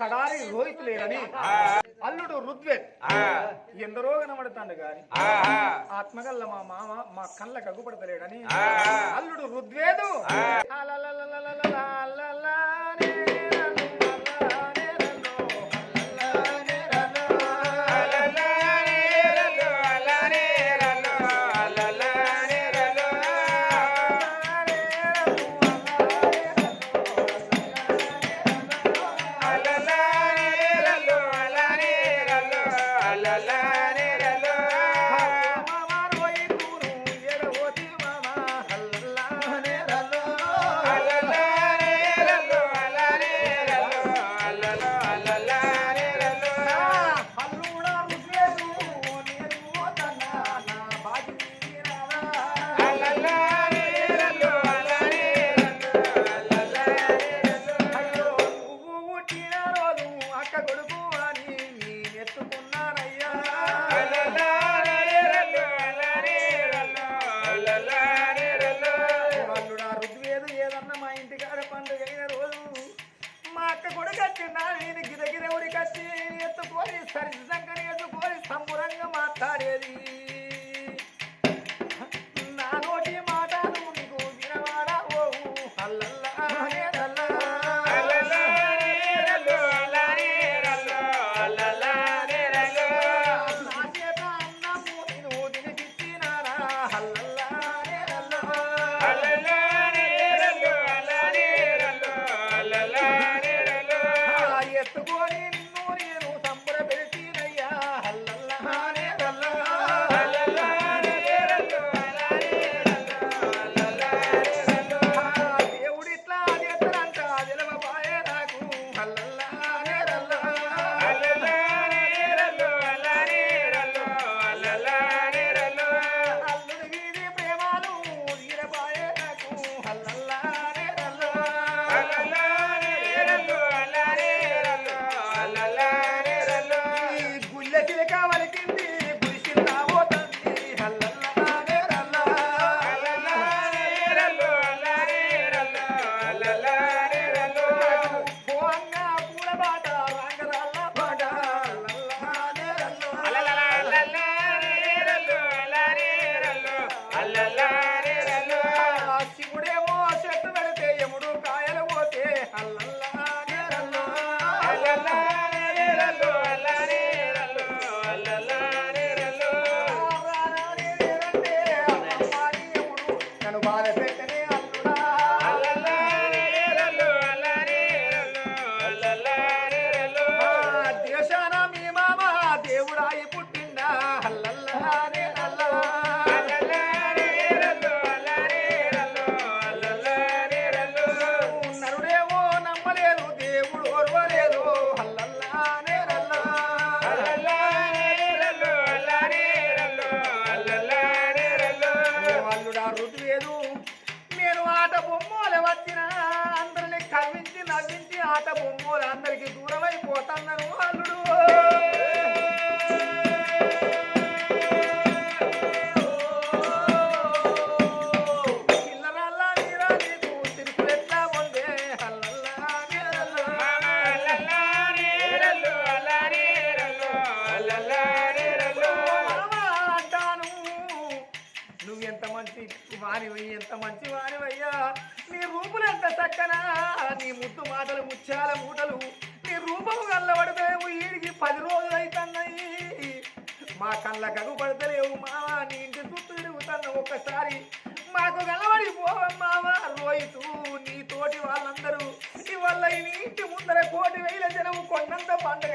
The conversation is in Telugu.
కడారి రోహిత్ లేరని అల్లుడు రుద్వేద్ ఎందరో కనబడతాడు గాని ఆత్మగల్ల మా మామ మా కళ్ళకు అగ్గుపడతలేడని అల్లుడు రుద్వేదు. అలలలలలలల, మాట్లాడేది? నా నోటి మాటలు నీకు వినవాడా? ఓ నా చేత అన్నము నిన్ను తినిపించినారా అల్లుడా నేను ఆట బొమ్మలు వచ్చిన అందరిని కవ్వించి నవ్వించి ఆట బొమ్మలు అందరికి దూరం మంచి ఎంత మంచి వానివయ్యా నీ రూపులు ఎంత చక్కనా. నీ ముద్దు మాటలు ముత్యాల మూటలు. నీ రూపము గల్లబడితే ఈడికి పది రోజులు అవుతున్నాయి మా కళ్ళ కగు పడతలేవు మావా నీ ఇంటి చుట్టూ తిరుగుతాను ఒక్కసారి. మాకు గలబడి పోవమ్మావా రోహితు నీ తోటి వాళ్ళందరూ. ఇవాళ నీ ఇంటి ముందర కోటి వేల జనము కొండంత పండుగ